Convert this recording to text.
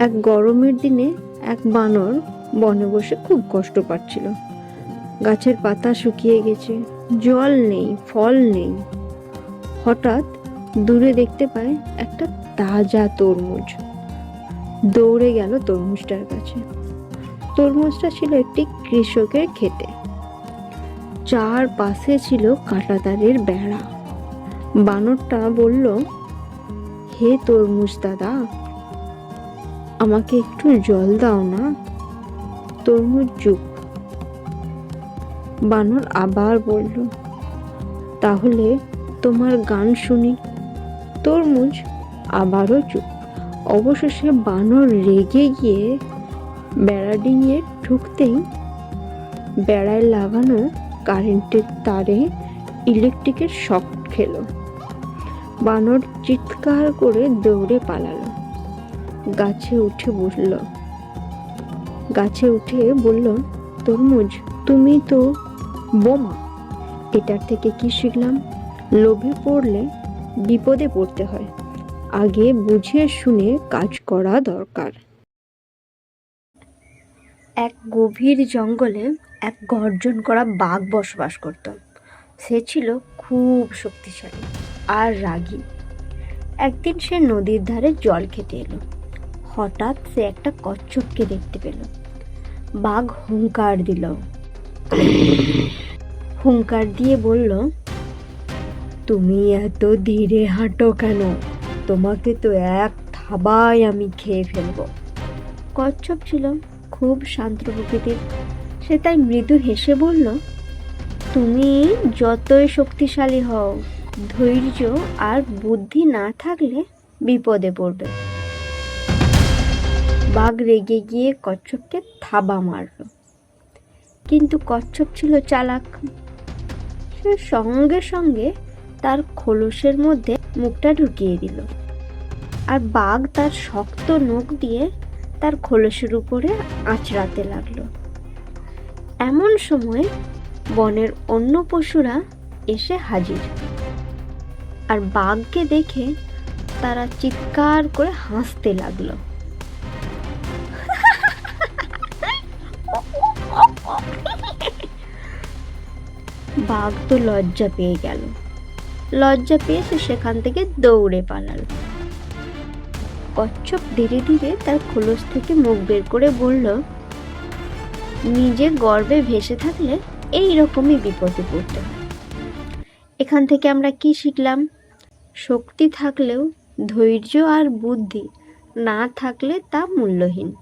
এক গরমের দিনে এক বানর বনে বসে খুব কষ্ট পাচ্ছিল। গাছের পাতা শুকিয়ে গেছে, জল নেই, ফল নেই। হঠাৎ দূরে দেখতে পায় একটা তাজা তরমুজ। দৌড়ে গেল তরমুজটার কাছে। তরমুজটা ছিল একটি কৃষকের খেতে চার পাশে ছিল কাঁটাতারের বেড়া। বানরটা বলল, হে তরমুজ দাদা আমাকে একটু জল দাও না। তরমুজ চুপ বানর আবার বলল, তাহলে তোমার গান শুনি। তরমুজ আবারও চুপ অবশেষে বানর রেগে গিয়ে বেড়া ডিঙিয়ে ঢুকতেই বেড়ায় লাগানো কারেন্টের তারে ইলেকট্রিকের শক খেলো। বানর চিৎকার করে দৌড়ে পালালো। গাছে উঠে বসল। গাছে উঠে বলল, তরমুজ, তুমি তো বোমা। এটার থেকে কি শিখলাম? লোভে পড়লে বিপদে পড়তে হয়। আগে বুঝে শুনে কাজ করা দরকার। এক গভীর জঙ্গলে এক গর্জন করা বাঘ বসবাস করত। সে ছিল খুব শক্তিশালী আর রাগী। একদিন সে নদীর ধারে জল খেতে এলো। হঠাৎ সে একটা কচ্ছপকে দেখতে পেল। বাঘ হুঙ্কার দিল। হুঙ্কার দিয়ে বলল, তুমি এত ধীরে হাঁটো কেন? তোমাকে তো এক থাবায় আমি খেয়ে ফেলব। কচ্ছপ ছিল খুব শান্ত প্রকৃতির। সে তাই মৃদু হেসে বলল, তুমি যতই শক্তিশালী হও, ধৈর্য আর বুদ্ধি না থাকলে বিপদে পড়বে। বাঘ রেগে গিয়ে কচ্ছপকে থাবা মারল। কিন্তু কচ্ছপ ছিল চালাক। সে সঙ্গে সঙ্গে তার খোলসের মধ্যে মুখটা ঢুকিয়ে দিল। আর বাঘ তার শক্ত নখ দিয়ে তার খোলসের উপরে আঁচড়াতে লাগল। এমন সময় বনের অন্য পশুরা এসে হাজির। আর বাঘকে দেখে তারা চিৎকার করে হাসতে লাগল। বাঘ তো লজ্জা পেয়ে গেল। লজ্জা পেয়ে সে সেখান থেকে দৌড়ে পালালো। কচ্ছপ ধীরে ধীরে তার খোলস থেকে মুখ বের করে বলল নিজে গর্বে ভেসে থাকলে এই রকমই বিপদে পড়তে এখান থেকে আমরা কি শিখলাম? শক্তি থাকলেও ধৈর্য আর বুদ্ধি না থাকলে তা মূল্যহীন।